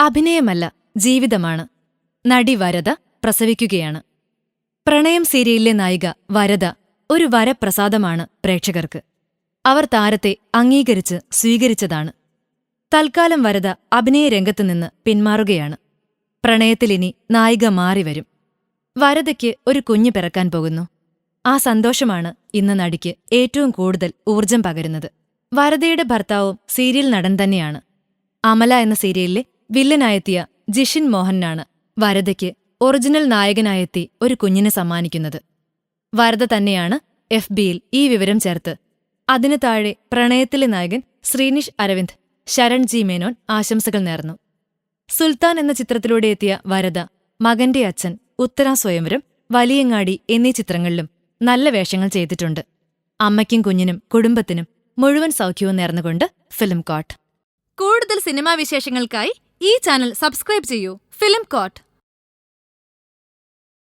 അഭിനയമല്ല ജീവിതമാണ്. നടി വരദ പ്രസവിക്കുകയാണ്. പ്രണയം സീരിയലിലെ നായിക വരദ ഒരു വരപ്രസാദമാണ് പ്രേക്ഷകർക്ക്. അവർ താരത്തെ അംഗീകരിച്ച് സ്വീകരിച്ചതാണ്. തൽക്കാലം വരദ അഭിനയ രംഗത്തുനിന്ന് പിന്മാറുകയാണ്. പ്രണയത്തിലിനി നായിക മാറിവരും വരദയ്ക്ക് ഒരു കുഞ്ഞു പിറക്കാൻ പോകുന്നു. ആ സന്തോഷമാണ് ഇന്ന് നടിക്ക് ഏറ്റവും കൂടുതൽ ഊർജം പകരുന്നത്. വരദയുടെ ഭർത്താവും സീരിയൽ നടൻ തന്നെയാണ്. അമല എന്ന സീരിയലിലെ വില്ലനായെത്തിയ ജിഷിൻ മോഹനാണ് വരദയ്ക്ക് ഒറിജിനൽ നായകനായെത്തി ഒരു കുഞ്ഞിനെ സമ്മാനിക്കുന്നത്. വരദ തന്നെയാണ് എഫ് ബിയിൽ ഈ വിവരം ചേർത്ത്. അതിനു താഴെ പ്രണയത്തിലെ നായകൻ ശ്രീനിഷ് അരവിന്ദ് ശരൺ ജി മേനോൻ ആശംസകൾ നേർന്നു. സുൽത്താൻ എന്ന ചിത്രത്തിലൂടെ എത്തിയ വരദ മകന്റെ അച്ഛൻ ഉത്തരാ സ്വയംവരം വലിയങ്ങാടി എന്നീ ചിത്രങ്ങളിലും നല്ല വേഷങ്ങൾ ചെയ്തിട്ടുണ്ട്. അമ്മയ്ക്കും കുഞ്ഞിനും കുടുംബത്തിനും മുഴുവൻ സൗഖ്യവും നേർന്നുകൊണ്ട് ഫിലിം കോട്ട്. കൂടുതൽ സിനിമാ വിശേഷങ്ങൾക്കായി ഈ ചാനൽ സബ്സ്ക്രൈബ് ചെയ്യൂ. Film coat.